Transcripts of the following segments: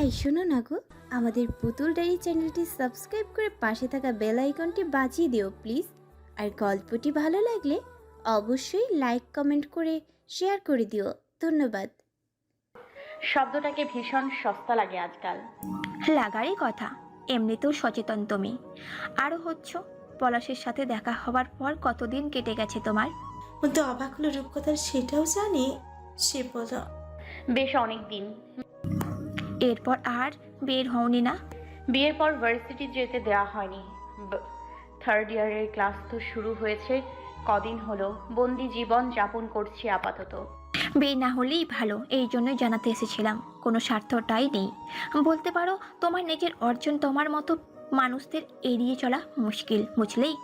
এই শোনো না গো। আমাদের পুতুল ডায়েরি চ্যানেলটি সাবস্ক্রাইব করে পাশে থাকা বেল আইকনটি বাজিয়ে দিও প্লিজ। আর গল্পটি ভালো লাগলে অবশ্যই লাইক কমেন্ট করে শেয়ার করে দিও। ধন্যবাদ। শব্দটাকে ভীষণ সস্তা লাগে আজকাল। লাগারই কথা এমনিতেও সচেতন তুমি। আরও হচ্ছ পলাশের সাথে দেখা হওয়ার পর কতদিন কেটে গেছে তোমার? কিন্তু অবাক হলো রূপকথার সেটাও জানে সে বলল বেশ অনেক দিন। এরপর আর বের হওনি না? বিয়ের পর ভার্সিটি যেতে দেওয়া হয়নি। থার্ড ইয়ারের ক্লাস তো শুরু হয়েছে কদিন হলো। বন্দি জীবন যাপন করছি আপাতত। বিয়ে না হলেই ভালো এই জন্যই জানাতে এসেছিলাম। কোনো স্বার্থটাই নেই। বলতে পারো তোমার নিজের অর্জন তোমার মতো মানুষদের এড়িয়ে চলা মুশকিল বুঝলেই?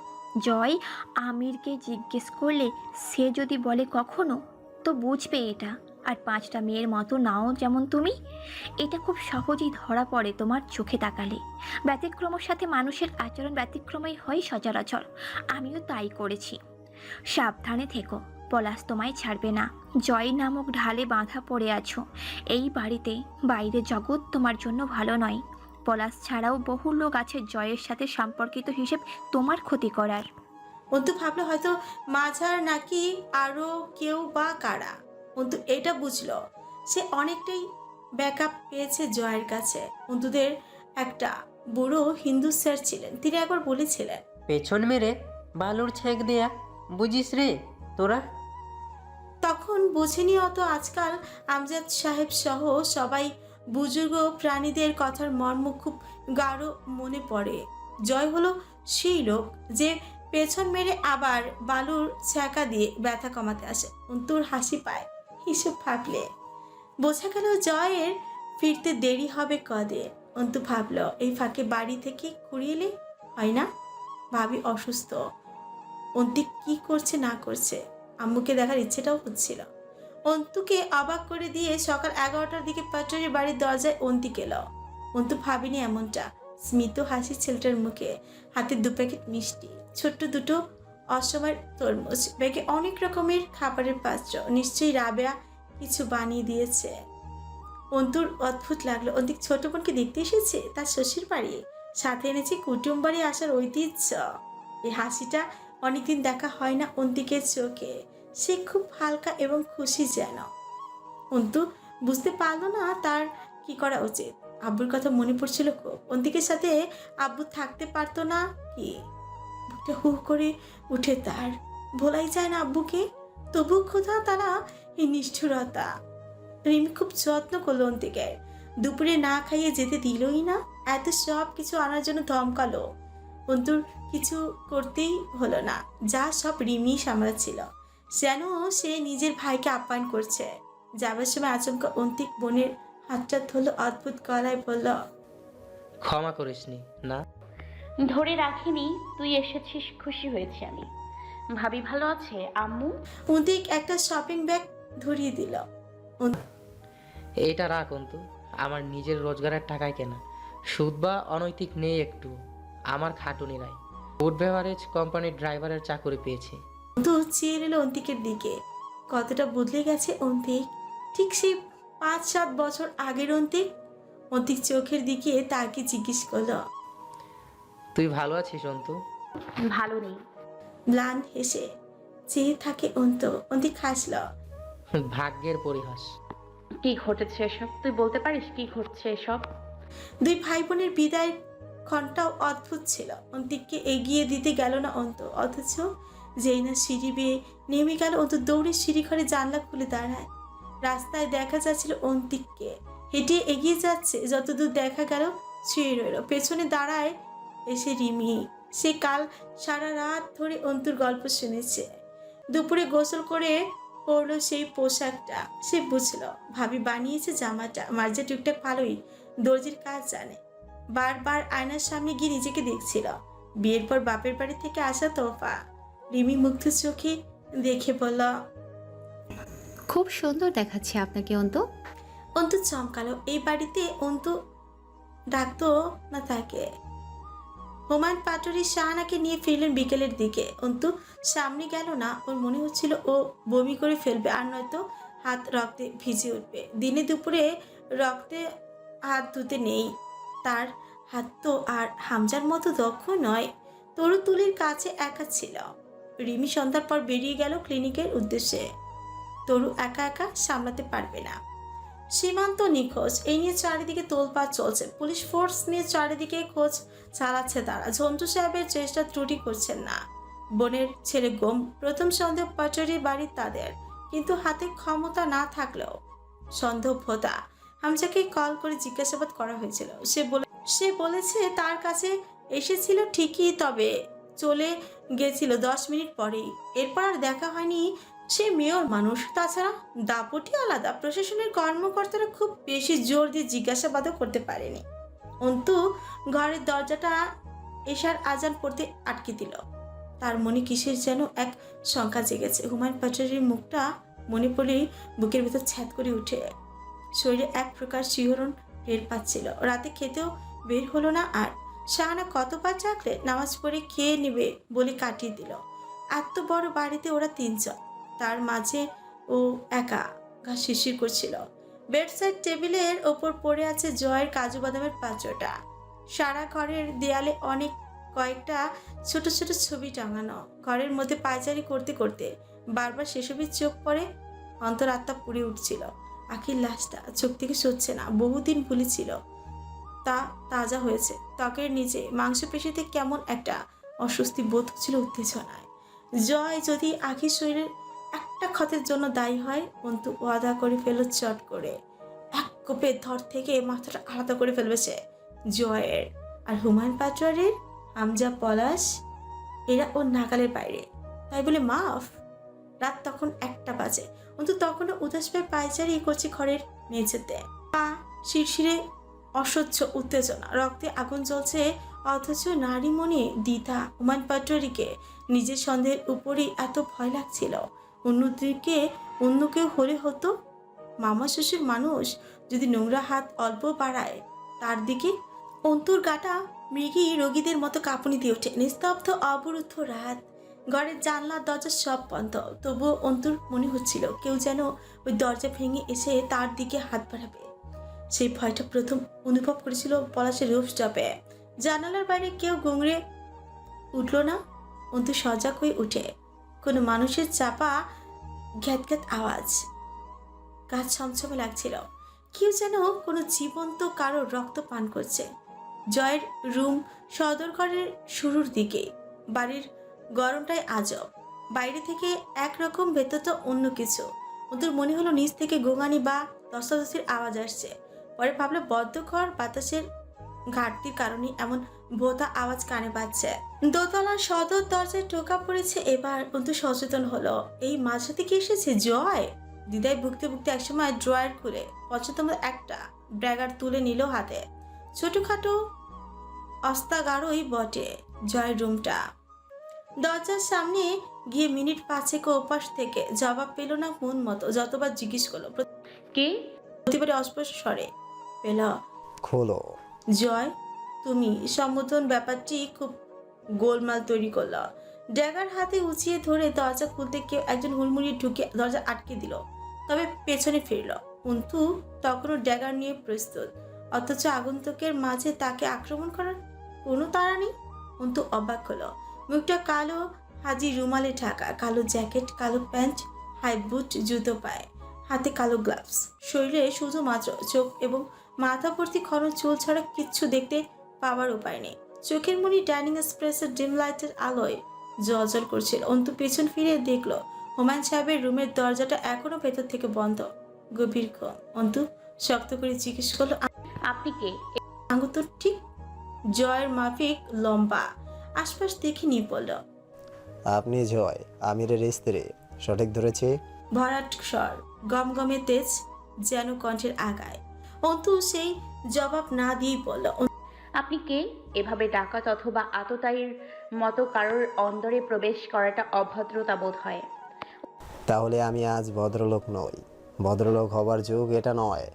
জয় আমিরকে জিজ্ঞেস করলে সে যদি বলে কখনো তো বুঝবে এটা। আর পাঁচটা মেয়ের মতো নাও যেমন তুমি। এটা খুব সহজেই ধরা পড়ে তোমার চোখে তাকালে। ব্যতিক্রমের সাথে মানুষের আচরণ ব্যতিক্রমই হয় সচরাচর। আমিও তাই করেছি। সাবধানে থেকো, পলাশ তোমায় ছাড়বে না। জয় নামক ঢালে বাঁধা পড়ে আছো। এই বাড়িতে বাইরে জগৎ তোমার জন্য ভালো নয়। পলাশ ছাড়াও বহু লোক আছে জয়ের সাথে সম্পর্কিত হিসেব তোমার ক্ষতি করার। অন্তু ভাবলো হয়তো মাঝার নাকি আরও কেউ বা কারা। অন্তু এটা বুঝলো। সে অনেকটাই ব্যাকআপ পেয়েছে জয়ের কাছে। অন্তুদের একটা বুড়ো হিন্দু স্যার ছিলেন। তিনি একবার বলেছিলেন পেছন মেরে বালুর ছেঁক দেয়া বুঝিস রে তোরা? তখন বুঝিনি অত আজকাল আমজাদ সাহেব সহ সবাই বুজুর্গ প্রাণীদের কথার মর্ম খুব গাঢ় মনে পড়ে। জয় হলো সেই লোক যে পেছন মেরে আবার বালুর ছ্যাঁকা দিয়ে ব্যথা কমাতে আসে। অন্তুর হাসি পায়। হিসেব ভাবলে, বোঝা গেল জয়ের ফিরতে দেরি হবে কদে। অন্তু ভাবলো, এই ফাঁকে বাড়ি থেকে এলে হয় না? ভাবি অসুস্থ। অন্তি কি করছে না করছে, আম্মুকে দেখার ইচ্ছেটাও হচ্ছিল। অন্তুকে অবাক করে দিয়ে সকাল এগারোটার দিকে পাটরির বাড়ির দরজায় অন্তি গেল। অন্তু ভাবিনি এমনটা। স্মিত হাসি ছেলেটার মুখে হাতে দু প্যাকেট মিষ্টি। ছোট্ট দুটো অসময়ের তরমুজ, ব্যাগে অনেক রকমের খাবারের পাত্র। নিশ্চয়ই রাবেয়া কিছু বানিয়ে দিয়েছে। অন্তুর অদ্ভুত লাগল। অন্তিক ছোট বোনকে দেখতে এসেছে তার শ্বশুর বাড়ি। সাথে এনেছে কুটুম বাড়ি আসার ঐতিহ্য। এই হাসিটা অনেকদিন দেখা হয় না অন্তিকের চোখে। সে খুব হালকা এবং খুশি যেন। অন্তু বুঝতে পারল না তার কি করা উচিত। আব্বুর কথা মনে পড়ছিল খুব। অন্তিকের সাথে আব্বু থাকতে পারতো না কি? বুকটা হু করে উঠে তার ভোলাই যায় না আব্বুকে। তবু কোথাও তারা এই নিষ্ঠুরতা। রিমি খুব যত্ন করল অন্তিকে। দুপুরে না খাইয়ে যেতে দিলই না, এত সব কিছু আনার জন্য ধমকালো। অন্তুর কিছু করতেই হলো না, যা সব রিমি সামলাচ্ছিল। যেন সে নিজের ভাইকে আপ্যায়ন করছে। যাবার সময় আচমকা অন্তিক বোনের হাতটা ধরলো অদ্ভুত গলায় বলল, ক্ষমা করিসনি, না। ধরে রাখিনি তুই এসেছিস খুশি হয়েছি আমি। ভাবি ভালো আছে? আম্মু? অন্তিক একটা শপিং ব্যাগ ধরিয়ে দিল। এটা রাখ অন্তু। আমার নিজের রোজগারের টাকায় কেনা। সুদ বা অনৈতিক নেই একটু। আমার খাটুনি নাই। ফুড বেভারেজ কোম্পানির ড্রাইভারের চাকরি পেয়েছে। অন্তু চেয়ে নিল অন্তিকের দিকে। কতটা বদলে গেছে অন্তিক। ঠিক সেই পাঁচ সাত বছর আগের অন্তিক। অন্তিক চোখের দিকে তাকে জিজ্ঞেস করল তুই ভালো আছিস অন্তু? ভালো নেই। ম্লান হেসে চেয়ে থাকে অন্ত। অন্তিক হাসল ভাগ্যের পরিহাস। কি ঘটেছে এসব? তুই বলতে পারিস কি ঘটছে এসব? দুই ভাই বোনের বিদায় ক্ষণটাও অদ্ভুত ছিল। অন্তিককে এগিয়ে দিতে গেল না অন্ত। অথচ যেই না সিঁড়ি বেয়ে নেমে গেল অন্ত। দৌড়ে সিঁড়ি ঘরে জানলা খুলে দাঁড়ায়। রাস্তায় দেখা যাচ্ছিল অন্তিককে। হেঁটে এগিয়ে যাচ্ছে। যতদূর দেখা গেল শুয়ে রইল। পেছনে দাঁড়ায় এসে রিমি সে কাল সারা রাত ধরে অন্তুর গল্প শুনেছে। দুপুরে গোসল করে পরলো সেই পোশাকটা। সে বুঝলো ভাবি বানিয়েছে জামাটা। মার্জা টুকটাক ভালোই দর্জির কাজ জানে। বারবার আয়নার সামনে গিয়ে নিজেকে দেখছিল। বিয়ের পর বাপের বাড়ি থেকে আসা তোফা। রিমি মুগ্ধ চোখে দেখে বলল খুব সুন্দর দেখাচ্ছে আপনাকে অন্ত। অন্তু চমকালো। এই বাড়িতে অন্তু ডাকতো না তাকে। হুমায়ুন পাটুরি শাহানাকে নিয়ে ফিরলেন বিকেলের দিকে। অন্তু, সামনে গেল না? ওর মনে হচ্ছিল ও বমি করে ফেলবে, আর নয়তো হাত রক্তে ভিজে উঠবে। দিনে দুপুরে রক্তে হাত ধুতে নেই। তার হাত তো আর হামজার মতো দক্ষ নয়। তরু তুলির কাছে একা ছিল। রিমি সন্ধ্যার পর বেরিয়ে গেল ক্লিনিকের উদ্দেশ্যে। তরু একা একা সামলাতে পারবে না। সীমান্ত নিখোঁজ। এই নিয়ে চারিদিকে তোলপাড় চলছে। পুলিশ ফোর্স নিয়ে চারিদিকে খোঁজ চালাচ্ছে তারা। ঝন্টু সাহেবের চেষ্টা ত্রুটি করছেন না। বোনের ছেলে গোম, প্রথম সন্দেহ পাচরি বাড়ি তাদের। কিন্তু হাতে ক্ষমতা না থাকলেও সন্দেহ ভোতা। হামজাকে কল করে জিজ্ঞাসাবাদ করা হয়েছিল। সে বলে সে বলেছে তার কাছে এসেছিল ঠিকই, তবে চলে গেছিল দশ মিনিট পরেই। এরপর আর দেখা হয়নি সে মেয়র মানুষ। তাছাড়া দাপটি আলাদা প্রশাসনের কর্মকর্তারা খুব বেশি জোর দিয়ে জিজ্ঞাসাবাদও করতে পারেনি। অন্তু ঘরের দরজাটা এশার আজান পড়তে আটকে দিল। তার মনে কিসের যেন এক শঙ্কা জেগেছে। হুমায়ুন পাচারির মুখটা মনে পড়লেই বুকের ভেতর ছ্যাদ করে উঠে। শরীরে এক প্রকার শিহরণ টের পাচ্ছিল। রাতে খেতেও বের হলো না আর শাহানা কতবার চাকলে নামাজ পড়ে খেয়ে নেবে বলে কাটিয়ে দিল। এত বড় বাড়িতে ওরা তিনজন। তার মাঝে ও একা গা শিশির করছিল। বেডসাইড টেবিলের ওপর পড়ে আছে জয়ের কাজু বাদামের পাঁচটা সারা ঘরের দেয়ালে অনেক কয়েকটা ছোট ছোট ছবি টাঙানো। ঘরের মধ্যে পায়চারি করতে করতে বারবার সেসবই চোখ পড়ে অন্তরাত্মা পুড়ে উঠছিল। আখির লাশটা চোখ থেকে সরছে না, বহুদিন ভুলেছিল। তা তাজা হয়েছে। ত্বকের নিচে মাংসপেশিতে কেমন একটা অস্বস্তি বোধ হচ্ছিল উত্তেজনায়। জয় যদি আখির শরীরের একটা ক্ষতের জন্য দায়ী হয়। অন্তু ওয়াদা করে ফেলো, চট করে। এক কোপের ধর থেকে মাথাটা আলাদা করে ফেলবে সে। জয়ের আর হুমায়ুন পাটোয়ারির, হামজা পলাশ, এরা ওর নাগালের বাইরে। তাই বলে মাফ। রাত তখন একটা বাজে। অন্তু তখনও উদাস পায়ে পায়চারি করছে ঘরের মেঝেতে। পা শিরশিরে অসহ্য উত্তেজনা। রক্তে আগুন জ্বলছে অথচ নারী মনে দ্বিধা। হুমায়ুন পাটোয়ারিকে নিজের সন্দেহের উপরই এত ভয় লাগছিল। অন্যদিকে অন্য কেউ হলে হতো? মামা শ্বশুর মানুষ যদি নোংরা হাত অল্প বাড়ায়, তার দিকে অন্তর গাটা মৃগী রোগীদের মতো কাঁপুনি দিয়ে ওঠে। নিস্তব্ধ অবরুদ্ধ রাত, ঘরের জানলা দরজা সব বন্ধ। তবুও অন্তুর মনে হচ্ছিল কেউ যেন ওই দরজা ভেঙে এসে তার দিকে হাত বাড়াবে। সেই ভয়টা প্রথম অনুভব করেছিল পলাশের রূপ স্টপে। জানালার বাইরে কেউ গুংড়ে উঠল না। অন্তু সজাগ হয়ে উঠে। কোনো মানুষের চাপা ঘ্যাত ঘ্যাত আওয়াজ। গাছ ছমছমে লাগছিল। কেউ যেন কোনো জীবন্ত কারও রক্ত পান করছে। জয়ের রুম সদর ঘরের শুরুর দিকে, বাড়ির গরমটাই আজব বাইরে থেকে একরকম ভেতর তো অন্য কিছু। ওদের মনে হলো নিচ থেকে গোঙানি বা দস্তাদস্তির আওয়াজ আসছে। পরে ভাবলো বদ্ধ ঘর বাতাসের ঘাটতির কারণে এমন ভোতা আওয়াজ কানে পাচ্ছে দোতলার সদর দরজায় টোকা পড়েছে এবার অন্তু সচেতন হলো। এই মাঝরাতে কি এসেছে জয়? দিদাই ভুগতে ভুগতে একসময় ড্রয়ার খুলে পছন্দ একটা ব্র্যাগার তুলে নিল হাতে। ছোটখাটো অস্তাগারই বটে জয়ের রুমটা। দরজার সামনে গিয়ে মিনিট পাঁচেক ওপাশ থেকে জবাব পেল না মন মতো যতবার জিজ্ঞেস করল। কে? প্রতিবারে অস্পষ্ট স্বরে পেল। খোলো। জয়, তুমি সম্বোধন ব্যাপারটি খুব গোলমাল তৈরি করল। ড্যাগার হাতে উঁচিয়ে ধরে দরজা খুলতে কেউ একজন হুড়মুড়িয়ে ঢুকে দরজা আটকে দিল, তবে পেছনে ফিরল। কিন্তু তখনও ড্যাগার নিয়ে প্রস্তুত, অথচ আগন্তুকের মাঝে তাকে আক্রমণ করার কোনো তাড়া নেই। অন্তু অবাক হলো, মুখটা কালো, হাজি রুমালে ঢাকা, কালো জ্যাকেট, কালো প্যান্ট, হাই বুট, জুতো পায়ে, হাতে কালো গ্লাভস, শরীরে শুধুমাত্র চোখ এবং মাথা ভর্তি খরচ চুল ছাড়া কিচ্ছু দেখতে পাওয়ার উপায় নেই। চোখের মনি ডাইনিং স্প্রেসের ডিম লাইটের আলোয় জল করছিল। অন্তু পেছন ফিরে দেখল হুমায়ুন সাহেবের রুমের দরজাটা এখনও ভেতর থেকে বন্ধ। গভীর ঘুম। অন্তু শক্ত করে জিজ্ঞেস করল আপনি কে? আঙ্গুর তো ঠিক জয়ের মাফিক লম্বা। আশপাশ দেখে নিয়ে বলল আপনি জয় আমিরের স্ত্রী। সঠিক ধরেছি? ভরাট স্বর। গমগমে তেজ যেন কণ্ঠের আগায়। অন্তু সেই জবাব না দিয়েই বলল আপনি কে? এভাবে ডাকাত অথবা আততায়ীর মতো কারোর অন্দরে প্রবেশ করাটা অভদ্রতা বোধ হয়। তাহলে আমি আজ ভদ্রলোক নই। ভদ্রলোক হবার যুগ এটা নয়।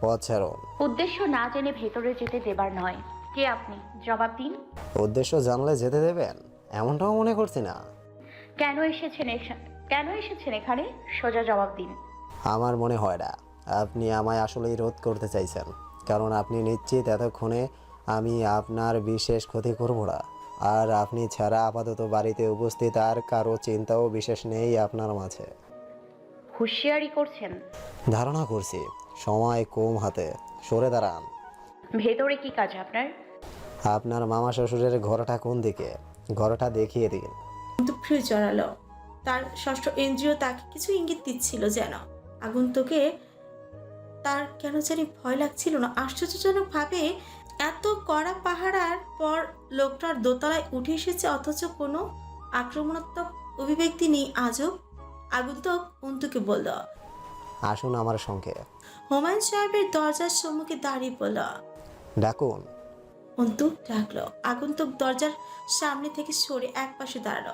পথ ছাড়ুন। উদ্দেশ্য না জেনে ভেতরে যেতে দেবার নয়। কে আপনি? জবাব দিন। উদ্দেশ্য জানলে যেতে দেবেন। এমনটাও মনে করছি না। কেন এসেছেন এখা- কেন এসেছেন এখানে? সোজা জবাব দিন। আমার মনে হয় না। আপনি আমায় আসলেই রোধ করতে চাইছেন। কারণ আপনি নিশ্চিত এতক্ষণে আমি আপনার বিশেষ ক্ষতি করব না। আর আপনি ছাড়া আপাতত বাড়িতে উপস্থিত আর কারও চিন্তাও বিশেষ নেই আপনার মাঝে। হুঁশিয়ারি করছেন। ধারণা করছি। সময় কম হাতে। সরে দাঁড়ান। ভেতরে কি কাজ আপনার? আপনার মামা শ্বশুরের ঘরটা কোন দিকে? ঘরটা দেখিয়ে দিন। কিন্তু ফ্রি জড়ালো। তার ষষ্ঠ ইন্দ্রিয় তাকে কিছু ইঙ্গিত দিচ্ছিল যেন। আগন্তুকে তার কেন জানি ভয় লাগছিল না। আশ্চর্যজনকভাবে এত কড়া পাহারার পর লোকটার দোতলায় উঠে এসেছে অথচ কোনো আক্রমণাত্মক অভিব্যক্তি নেই আজও। আগন্তুক অন্তুকে বলল আসুন আমার সঙ্গে। হুমায়ুন সাহেবের দরজার সম্মুখে দাঁড়িয়ে বলল ডাকুন। অন্তু ডাকলো। আগন্তুক দরজার সামনে থেকে সরে এক পাশে দাঁড়াল।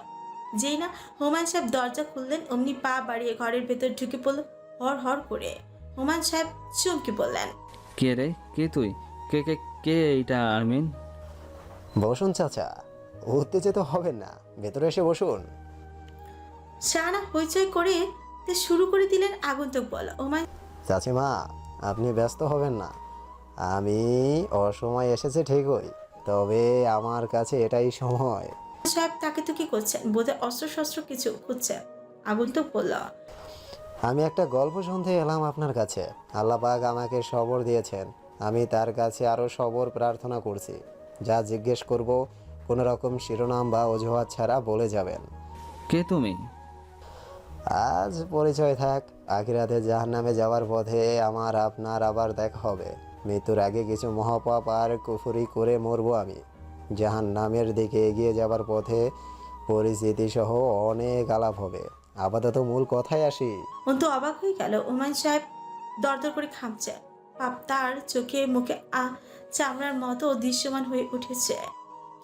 যেই না হুমায়ুন সাহেব দরজা খুললেন অমনি পা বাড়িয়ে ঘরের ভেতর ঢুকে পড়ল হর হর করে। হুমায়ুন সাহেব চমকে বললেন। কে রে? কে তুই? কে কে কে এইটা আরমিন? বসুন চাচা উত্তেজিত হবেন না ভেতরে এসে বসুন। শাহানা হইচই করে তে শুরু করে দিলেন আগন্তুক বল। হুমায়ুন চাচিমা আপনি ব্যস্ত হবেন না। আমি অসময় এসেছে ঠিকই তবে আমার কাছে এটাই সময়। সাহেব তাকে তো কি করছেন? বোধহয় অস্ত্র শস্ত্র কিছু খুঁজছেন। আগন্তুক বলল আমি একটা গল্প শুনতে এলাম আপনার কাছে। আল্লাহ পাক আমাকে সবর দিয়েছেন। আমি তার কাছে আরও সবর প্রার্থনা করছি। যা জিজ্ঞেস করব কোনো রকম শিরোনাম বা অজুহাত ছাড়া বলে যাবেন। কে তুমি? আজ পরিচয় থাক আখিরাতে জাহান নামে যাওয়ার পথে আমার আপনার আবার দেখা হবে। মৃত্যুর আগে কিছু মহাপাপ আর কুফুরি করে মরবো আমি। জাহান নামের দিকে এগিয়ে যাবার পথে পরিস্থিতি সহ অনেক আলাপ হবে। আপাতত মূল কথায় আসি। অন্তু অবাক হয়ে গেল। হুমায়ুন সাহেব দরদর করে খামছে পাপ তার চোখে মুখে আ চামড়ার মতো দৃশ্যমান হয়ে উঠেছে।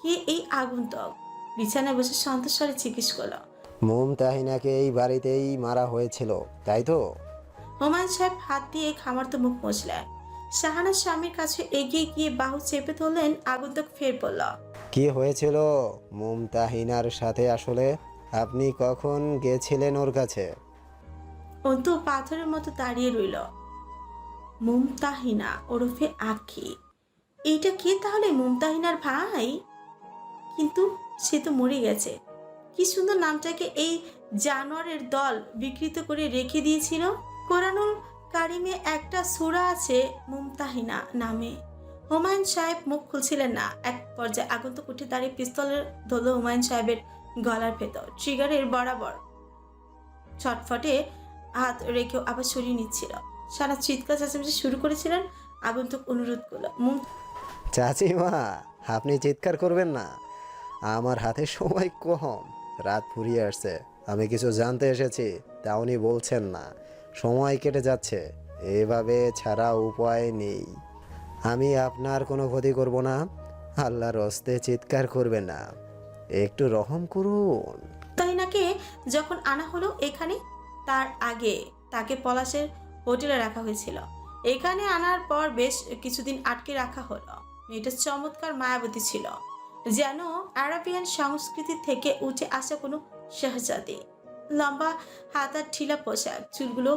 কে এই আগন্তুক? বিছানায় বসে সন্তস্বরে জিজ্ঞেস করল। মুমতাহিনাকে এই বাড়িতেই মারা হয়েছিল তাই তো? হুমায়ুন সাহেব হাত দিয়ে খামারতো মুখ মুছলেন। শাহানার স্বামীর কাছে এগিয়ে গিয়ে বাহু চেপে ধরলেন আগন্তুক ফের বলল কি হয়েছিল মুমতাহিনার সাথে আসলে? আপনি কখন গেছিলেন ওর কাছে? অন্তু পাথরের মতো দাঁড়িয়ে রইল। মুমতাহিনা ওরফে আখি। এইটা কে তাহলে মুমতাহিনার ভাই? কিন্তু সে তো মরে গেছে। কি সুন্দর নামটাকে এই জানোয়ারের দল বিকৃত করে রেখে দিয়েছিল। কোরআনুল কারিমে একটা সূরা আছে মুমতাহিনা নামে। হুমায়ুন সাহেব মুখ খুলছিলেন না। এক পর্যায়ে আগন্তুক উঠে দাঁড়িয়ে পিস্তলের ধরল হুমায়ুন সাহেবের গলার ভেতর ট্রিগারের বরাবর। ছটফটে হাত রেখেও আবার সরিয়ে নিচ্ছিল। সারা চিৎকার চেঁচামেচি শুরু করেছিলেন আগন্তুক অনুরোধ করল চাচিমা আপনি চিৎকার করবেন না। আমার হাতে সময় কম। রাত ফুরিয়ে আসছে। আমি কিছু জানতে এসেছি, তা উনি বলছেন না। সময় কেটে যাচ্ছে। এভাবে ছাড়া উপায় নেই। আমি আপনার কোনো ক্ষতি করব না। আল্লাহর হস্তে চিৎকার করবেন না। একটু রহম করুন। তাহিনাকে যখন আনা হলো এখানে, তার আগে তাকে পলাশের হোটেলে রাখা হয়েছিল। এখানে আনার পর বেশ কিছুদিন আটকে রাখা হলো। মেয়েটা চমৎকার মায়াবতী ছিল, যেন আরাবিয়ান সংস্কৃতি থেকে উঠে আসা কোনো শাহজাদি। লম্বা হাতার ঠিলা পোশাক, চুলগুলো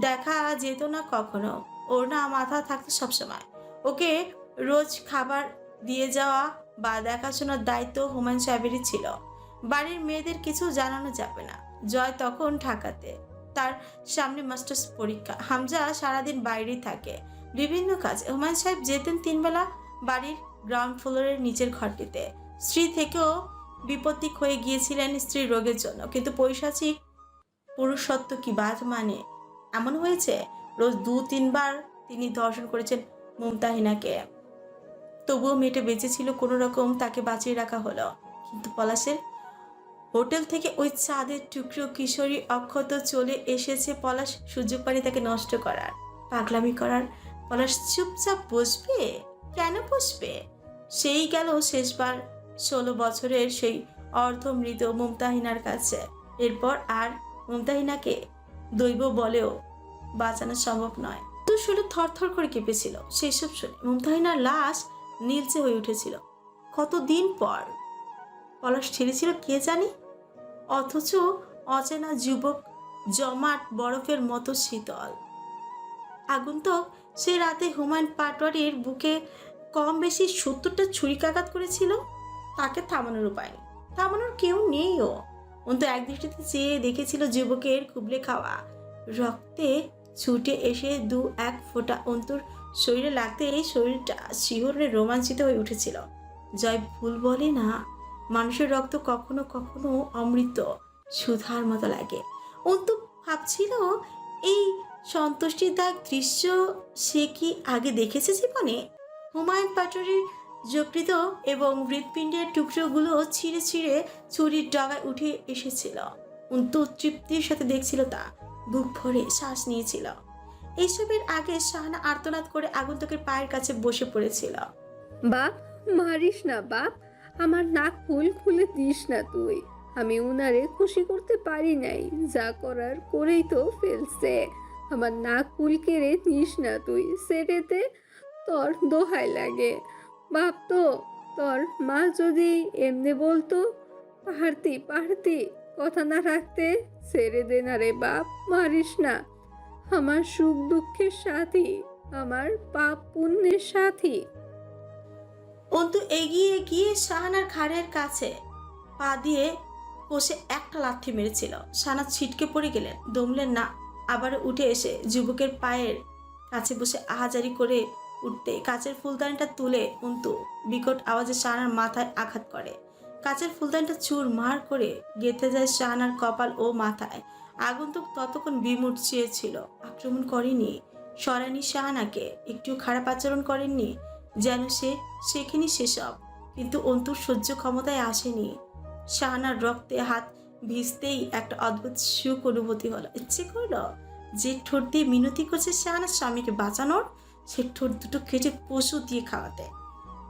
দেখা যেত না কখনো। ওর না মাথা থাকতো সবসময়। ওকে রোজ খাবার দিয়ে যাওয়া বা দেখাশোনার দায়িত্ব হুমায়ুন সাহেবেরই ছিল। বাড়ির মেয়েদের কিছু জানানো যাবে না। জয় তখন ঢাকাতে। তার সামনে মাস্টার্স পরীক্ষা। হামজা সারাদিন বাইরেই থাকে। বিভিন্ন কাজে। হুমায়ুন সাহেব যেতেন তিনবেলা বাড়ির গ্রাউন্ড ফ্লোরের নিচের ঘরটিতে। স্ত্রী থেকেও বিপত্তিক হয়ে গিয়েছিলেন স্ত্রীর রোগের জন্য। কিন্তু পৈশাচিক পুরুষত্ব কি বাদ মানে? এমন হয়েছে? রোজ দু তিনবার তিনি ধর্ষণ করেছেন মুমতাহিনাকে। তবুও মেয়েটা বেঁচে ছিল কোনো রকম তাকে বাঁচিয়ে রাখা হলো। কিন্তু পলাশের হোটেল থেকে ওই চাঁদের টুকরো কিশোরী অক্ষত চলে এসেছে পলাশ সুযোগ পানি তাকে নষ্ট করার। পাগলামি করার। পলাশ চুপচাপ বসবে? কেন বসবে? সেই গেল শেষবার ষোলো বছরের সেই অর্ধমৃত মুমতাহিনার কাছে। এরপর আর মুমতাহিনাকে দৈব বলেও বাঁচানো সম্ভব নয়। তো শুনে থরথর করে কেঁপেছিল। সেই সব শুনে মুমতাহিনার লাশ নীলচে হয়ে উঠেছিল। কতদিন পর? পলাশ ছেড়েছিল কে জানি? অথচ অচেনা যুবক জমাট বরফের মতো শীতল। আগন্তুক সে রাতে হুমায়ুন পাটোয়ারির বুকে কম বেশি সত্তরটা ছুরিকাঘাত করেছিল, তাকে থামানোর উপায় থামানোর কেউ নেইও অন্তু এক দৃষ্টিতে চেয়ে দেখেছিল যুবকের কুবলে খাওয়া রক্তে ছুটে এসে দু এক ফোঁটা অন্তুর শরীরে লাগতে এই শরীরটা শিহরণে রোমাঞ্চিত হয়ে উঠেছিল। জয় ভুল বলে না, মানুষের রক্ত কখনো কখনো অমৃত সুধার মতো লাগে। অন্তু ভাবছিল, এই সন্তুষ্টিদায়ক দৃশ্য সে কি আগে দেখেছে জীবনে? হুমায়ুন পাটোয়ারির যকৃত এবং হৃৎপিণ্ডের টুকরোগুলো ছিঁড়ে ছিঁড়ে ছুরির ডগায় উঠে এসেছিল। অন্তু তৃপ্তির সাথে দেখছিল তা। বুক ভরে শ্বাস নিয়েছিল। এইসবের আগে শাহানা আর্তনাদ করে আগন্তুকের পায়ের কাছে বসে পড়েছিল। বাপ, মারিস না বাপ, আমার নাক ফুল খুলে দিস না তুই। আমি উনারে খুশি করতে পারি নাই, যা করার করেই তো ফেলছে। আমার নাক ফুল কেড়ে নিস না তুই, সেটেতে তোর দোহাই লাগে। বাপ তো, তোর মা যদি এমনি বলতো, পাহাড়তি পাহাড়তি, কথা না রাখতে ছেড়ে দে না রে বাপ, মারিস না। আমার সুখ দুঃখের সাথী, আমার পাপ পুণ্যের সাথী। অন্তু এগিয়ে গিয়ে শাহানার ঘাড়ের কাছে পা দিয়ে কষে একটা লাথি মেরেছিল। শাহানা ছিটকে পড়ে গেলেন, দমলেন না। আবার উঠে এসে যুবকের পায়ের কাছে বসে আহাজারি করে উঠতে কাচের ফুলদানিটা তুলে অন্তু বিকট আওয়াজে শাহানার মাথায় আঘাত করে। কাচের ফুলদানিটা চুর মার করে গেঁথে যায় শাহানার কপাল ও মাথায়। আগন্তুক ততক্ষণ বিমুট চেয়েছিল। আক্রমণ করেনি। সরানি শাহানাকে একটু খারাপ আচরণ করেননি, যেন সে সেখানেই সেসব। কিন্তু অন্তুর সহ্য ক্ষমতায় আসেনি। শাহানার রক্তে হাত ভিজতেই একটা অদ্ভুত সুখ অনুভূতি হলো। ইচ্ছে করল যে ঠোঁট দিয়ে মিনতি করছে শাহানার স্বামীকে বাঁচানোর। সে ঠোঁট দুটো কেটে পশু দিয়ে খাওয়াতে।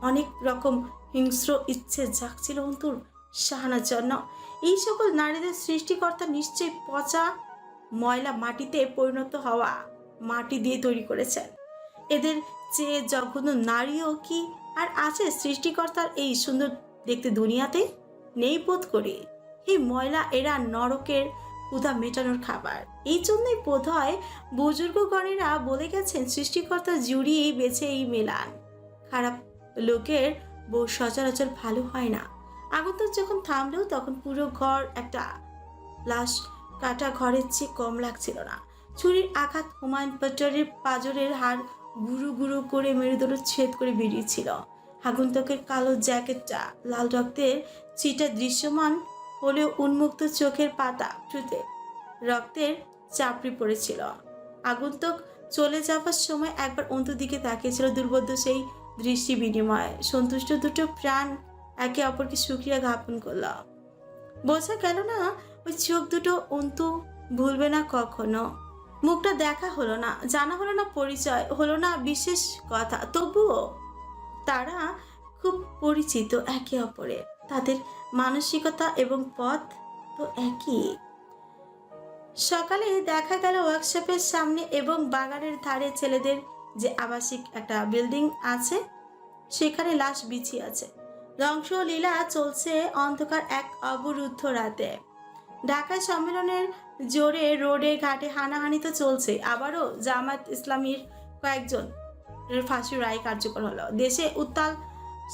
অনেক রকম হিংস্র ইচ্ছে জাগছিল অন্তুর। শাহানার জন্য এই সকল নারীদের সৃষ্টিকর্তা নিশ্চয়ই পচা ময়লা মাটিতে পরিণত হওয়া মাটি দিয়ে তৈরি করেছেন। এদের চেয়ে জঘন্য নারীও কি আর আছে সৃষ্টিকর্তার এই সুন্দর দেখতে দুনিয়াতে? নেই বোধ করি। এই ময়লা, এরা নরকের ক্ষুধা মেটানোর খাবার। এই জন্যই বোধ হয় বুজুর্গগণেরা বলে গেছেন, সৃষ্টিকর্তা জুড়িয়েই বেছে এই মেলান। খারাপ লোকের বউ সচরাচর ভালো হয় না। আগন্তক যখন থামলেও তখন পুরো ঘর একটা লাশ কাটা ঘরের চেয়ে কম লাগছিল না। ছুরির আঘাত হুমায়ুন পাটোয়ারির পাজরের হাড় গুরু গুরু করে মেরুদণ্ড ছেদ করে বেরিয়েছিল। আগন্তকের কালো জ্যাকেটটা, লাল রক্তের চিটা দৃশ্যমান হলেও উন্মুক্ত চোখের পাতা টুতে রক্তের চাপড়ি পড়েছিল। আগন্তক চলে যাবার সময় একবার অন্তর দিকে তাকিয়েছিল দুর্বোধ্য সেই দৃষ্টি বিনিময়ে। সন্তুষ্ট দুটো প্রাণ একে অপরকে সুক্রিয়া জ্ঞাপন করল বোঝা গেল না, ওই চোখ দুটো অন্তু ভুলবে না কখনো। মুখটা দেখা হলো না, জানা হলো না পরিচয়, হলো না বিশেষ কথা, তবুও তারা খুব পরিচিত একে অপরে তাদের মানসিকতা এবং পথ তো একই। সকালে দেখা গেল ওয়ার্কশপের সামনে এবং বাগানের ধারে ছেলেদের যে আবাসিক একটা বিল্ডিং আছে, সেখানে লাশ বিছিয়ে আছে। ধ্বংস লীলা চলছে অন্ধকার এক অবরুদ্ধ রাতে। ঢাকায় সম্মেলনের জোরে রোডে ঘাটে হানাহানি তো চলছে। আবারও জামাত ইসলামীর কয়েকজন ফাঁসির রায় কার্যকর হলো। দেশে উত্তাল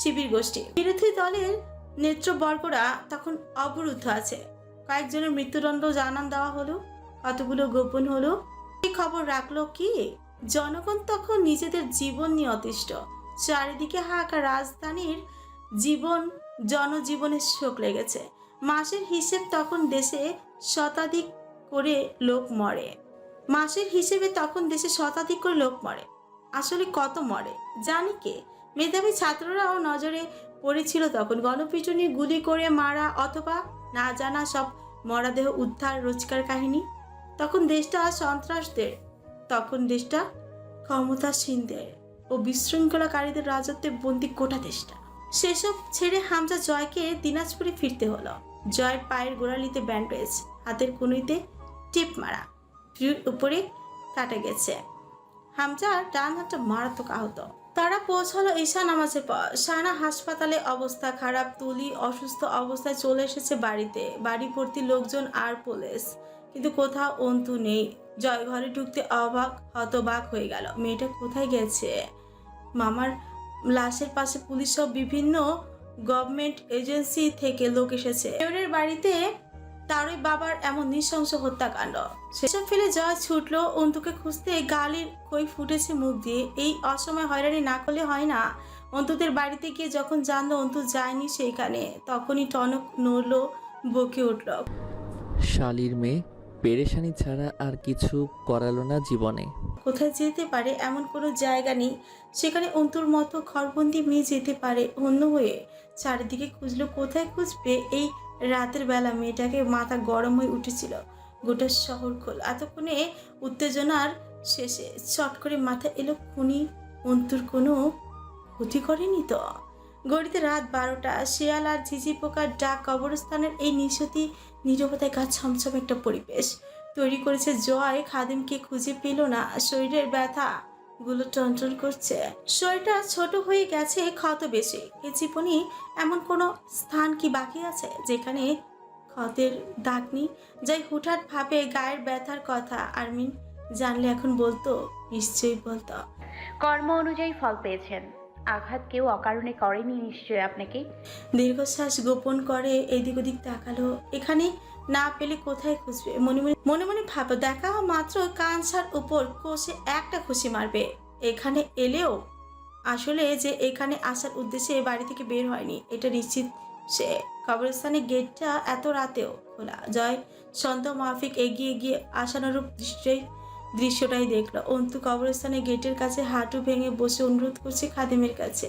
শিবির গোষ্ঠী। বিরোধী দলের নেত্রবর্গরা তখন অবরুদ্ধ আছে। কয়েকজনের মৃত্যুদণ্ড জানান দেওয়া হলো, কতগুলো গোপন হলো এই খবর রাখল কি? জনগণ তখন নিজেদের জীবন নিয়ে অতিষ্ঠ। চারিদিকে হাহাকার রাজধানীর জীবন, জনজীবনের শোক লেগেছে। মাসের হিসেব তখন দেশে শতাধিক করে লোক মরে। মাসের হিসেবে তখন দেশে শতাধিক করে লোক মরে। আসলে কত মরে? জানি কে? মেধাবী ছাত্ররাও নজরে পড়েছিল তখন। গণপিটুনি, গুলি করে মারা অথবা না জানা সব মরাদেহ উদ্ধার রোজকার কাহিনী। তখন দেশটা সন্ত্রাসদের, তখন দেশটা ক্ষমতাসীনদের ও বিশৃঙ্খলাকারীদের রাজত্বে বন্দি গোটা দেশটা। সেসব ছেড়ে হামজা জয়কে দিনাজপুরে ফিরতে হলো। জয়ের পায়ের গোড়ালিতে ব্যান্ডেজ হাতের কুনুইতে টিপ মারা উপরে কাটা গেছে। হামজার ডান হাতটা মারাত্মক আহত। তারা পৌঁছালো ঈশা নামাজের পর। সানা হাসপাতালে অবস্থা খারাপ, তুলি অসুস্থ অবস্থায় চলে এসেছে বাড়িতে। বাড়ি ভর্তি লোকজন আর পুলিশ। কিন্তু কোথাও অন্তু নেই। জয় ঘরে ঢুকতে অবাক, হতবাক হয়ে গেল। মেয়েটা কোথায় গেছে? মামার লাশের পাশে পুলিশ সব বিভিন্ন গভর্নমেন্ট এজেন্সি থেকে লোক এসেছে। মেয়রের বাড়িতে তারই বাবার এমন নৃশংস হত্যাকাণ্ড। সেসব ফেলে জয় ছুটলো, অন্তুকে খুঁজতে গালির কই ফুটেছে মুখ দিয়ে। এই অসময় হয়রানি না করলে হয় না। অন্তুদের বাড়িতে গিয়ে যখন জানলো অন্তু যায়নি সেইখানে, তখনই টনক নড়ল, বকে উঠল। শালির মেয়ে পেরেশানি ছাড়া আর কিছু করালো না জীবনে। কোথায় যেতে পারে এমন কোনো জায়গা নেই, সেখানে অন্তুর মতো ঘরবন্দি মেয়ে যেতে পারে। অন্য হয়ে চারিদিকে খুঁজলো, কোথায় খুঁজবে এই রাতের বেলা? মেয়েটাকে মাথা গরম হয়ে উঠেছিল গোটা শহর খোল। এতক্ষণে উত্তেজনার শেষে চট করে মাথা এলো খুনি। অন্তুর কোনো ক্ষতি করেনি তো? গড়িতে রাত বারোটা, শিয়াল আর ঝিঝি পোকার ডাক কবরস্থানের এই নিশতি নীরবতায় গা ছমছম একটা পরিবেশ। তৈরি করেছে জয়, খাদিমকে খুঁজে পেল না, শরীরের ব্যথা গুলো টনটন করছে। শরীরটা ছোট হয়ে গেছে ক্ষত বেশি। এ জীবনে এমন কোনো স্থান কি বাকি আছে যেখানে ক্ষতের দাগ নেই? যাই হুঠাৎ ভাবে গায়ের ব্যথার কথা, আরমিন জানলে এখন বলতো, নিশ্চয়ই বলতো। কর্ম অনুযায়ী ফল পেয়েছেন। আঘাত কেউ অকারণে করেনি নিশ্চয় আপনাকে? দীর্ঘশ্বাস গোপন করে এদিক ওদিক তাকালো। এখানে না পেলে কোথায় খুঁজবে? মনে মনে মনে মনে ভাবো দেখা মাত্র কানসার উপর কষে একটা খুশি মারবে। এখানে এলেও? আসলে যে এখানে আসার উদ্দেশ্যে বাড়ি থেকে বের হয়নি, এটা নিশ্চিত সে। কবরস্থানের গেটটা এত রাতেও খোলা। জয়, সন্ত মাফিক এগিয়ে গিয়ে আশানুরূপ দৃশ্যই দৃশ্যটাই দেখল। অন্তু কবরস্থানের গেটের কাছে হাঁটু ভেঙে বসে অনুরোধ করছে খাদিমের কাছে।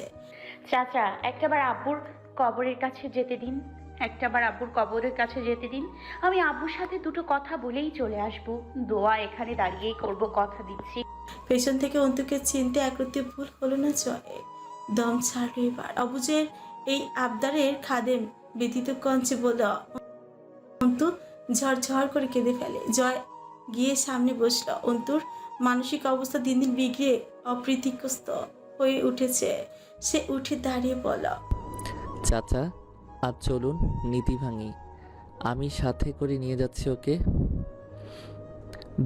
চাচা একটাবার আব্বুর কবরের কাছে যেতে দিন। একটাবার আব্বুর কবরের কাছে যেতে দিন। আমি আব্বুর সাথে দুটো কথা বলেই চলে আসব। দোয়া এখানে দাঁড়িয়েই করব কথা দিচ্ছি। পেছন থেকে অন্তুকে চিনতে একরত্তি ভুল হলো না জয়ে। দম ছাড়লো এবার। অবুজের এই আবদারের খাদেম ব্যতীত কঞ্চে বলল অন্তু ঝরঝর করে কেঁদে ফেলে। জয় গিয়ে সামনে বসল। অন্তুর মানসিক অবস্থা দিন দিন বিগড়ে অপ্রীতিগ্রস্ত হয়ে উঠেছে। সে উঠে দাঁড়িয়ে বলল চাচা আর চলুন নীতি ভাঙি। আমি সাথে করে নিয়ে যাচ্ছি ওকে।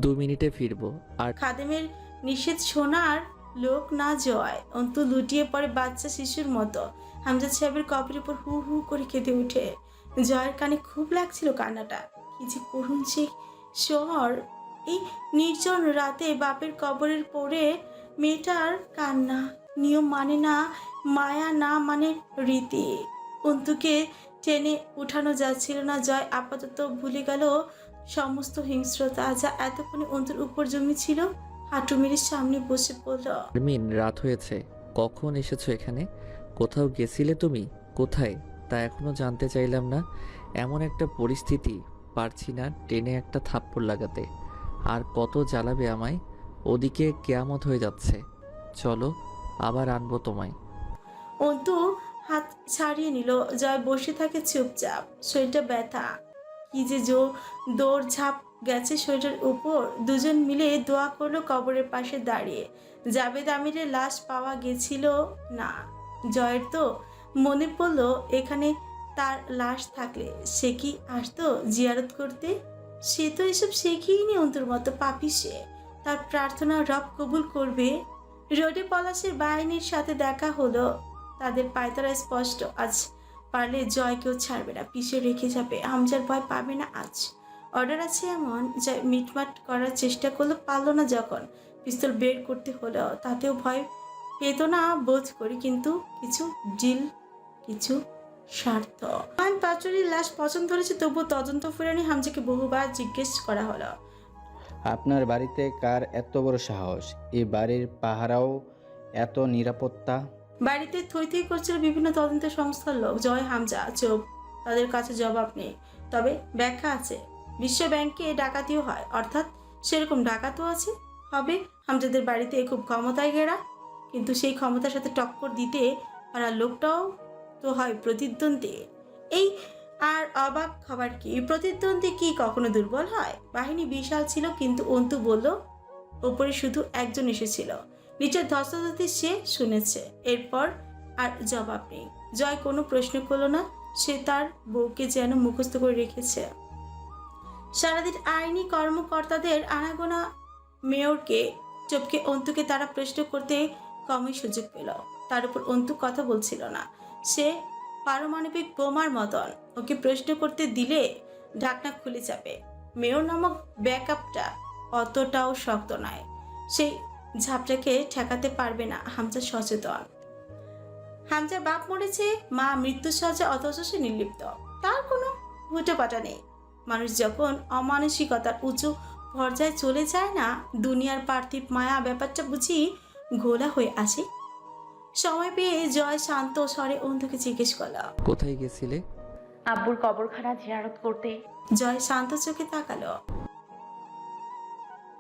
দু মিনিটে ফিরবো আর খাদেমের নিষেধ শোনার লোক না জয়। অন্তু লুটিয়ে পড়ে বাচ্চা শিশুর মতো। হামজাদ সাহেবের কপের উপর হু হু করে কেঁদে উঠে। জয়ের কানে খুব লাগছিল কান্নাটা। কি যে করুন সে শহর এই নির্জন রাতে বাপের কবরের পরে মেয়েটার কান্না। নিয়ম মানে না, মায়া না মানে রীতি। অন্তুকে টেনে উঠানো যাচ্ছিল না, জয় আপাতত ভুলে গেল সমস্ত হিংস্রতা। যা এতক্ষণে অন্তর উপর ছিল হাঁটু সামনে বসে পড়ল। আরমিন রাত হয়েছে। কখন এসেছ এখানে? কোথাও গেছিলে তুমি? কোথায়? তা এখনও জানতে চাইলাম না। এমন একটা পরিস্থিতি, পারছি না টেনে একটা থাপ্পড় লাগাতে। আর কত জ্বালাবে আমায়? ওদিকে কেয়ামত হয়ে যাচ্ছে। চলো, আবার আনব তোমায়। অন্তু হাত ছাড়িয়ে নিল। জয় বসে থাকে চুপচাপ। শরীরটা ব্যথা। কি যে জো দৌড় ঝাঁপ গেছে শরীরের উপর। দুজন মিলে দোয়া করল কবরের পাশে দাঁড়িয়ে। জাবেদ আমিরের লাশ পাওয়া গেছিল না। জয়ের তো মনে পড়ল, এখানে তার লাশ থাকলে। সে কি আসতো জিয়ারত করতে? সে তো এসব শেখেইনি অন্তর মতো, পাপি সে। তার প্রার্থনা রব কবুল করবে। রোডে পলাশের বাহিনীর সাথে দেখা হলো। তাদের পায়তারা স্পষ্ট, আজ পারলে জয়কেও ছাড়বে না পিছিয়ে রেখে যাবে, হামজার ভয় পাবে না আজ। অর্ডার আছে এমন জয় মিটমাট করার চেষ্টা করল, পারল না যখন। পিস্তল বের করতে হলো, তাতেও ভয় পেত না, বোধ করি, কিন্তু কিছু ডিল কিছু স্বার্থ। আইন পাচুরির লাশ পছন্দ ধরেছে তবুও তদন্ত ফেরানি হামজাকে বহুবার জিজ্ঞেস করা হলো। আপনার বাড়িতে কার এত বড় সাহস? এই বাড়ির পাহারাও এত নিরাপত্তা? বাড়িতে থই থই করছিল বিভিন্ন তদন্ত সংস্থার লোক। জয় হামজা চোপ তাদের কাছে জবাব নেই। তবে ব্যাখ্যা আছে বিশ্ব ব্যাংকে ডাকাতিও হয়। অর্থাৎ সেরকম ডাকাতও আছে। হবে হামজাদের বাড়িতে খুব ক্ষমতায় ঘেরা। কিন্তু সেই ক্ষমতার সাথে টক্কর দিতে পারা লোকটাও তো হয় প্রতিদ্বন্দ্বী। এই আর অবাক খবর কি? প্রতিদ্বন্দ্বী কি কখনো দুর্বল হয়? বাহিনী বিশাল ছিল, কিন্তু অন্তু বলল, ওপরে শুধু একজন এসেছিল। নিচের ধস্তাধস্তি সে শুনেছে। এরপর আর জবাব নেই। জয় কোনো প্রশ্ন করল না, সে তার বউকে যেন মুখস্থ করে রেখেছে। সারাদিন আইনি কর্মকর্তাদের আনাগোনা মেয়রকে চোপকে অন্তুকে তারা প্রশ্ন করতে কমই সুযোগ পেল। তার উপর অন্তু কথা বলছিল না। সে পারমাণবিক বোমার মতন ওকে প্রশ্ন করতে দিলে ঢাকনা খুলে যাবে। মেয়র নামক ব্যাকআপটা অতটাও শক্ত নয়। সেই ঝাপটাকে ঠেকাতে পারবে না, হামজা সচেতন। হামজার বাপ মরেছে, মা মৃত্যু সহজে অথচ সে নির্লিপ্ত। তার কোনো হুটোপাটা নেই। মানুষ যখন অমানসিকতার উঁচু পর্যায়ে চলে যায় না, দুনিয়ার পার্থিব মায়া ব্যাপারটা বুঝি ঘোলা হয়ে আসে। সময় পেয়ে জয় শান্ত স্বরে অন্ধুকে জিজ্ঞেস করল। কোথায় গেছিলে? আব্বুর কবরখানা জিয়ারত করতে। জয় শান্ত চোখে তাকালো।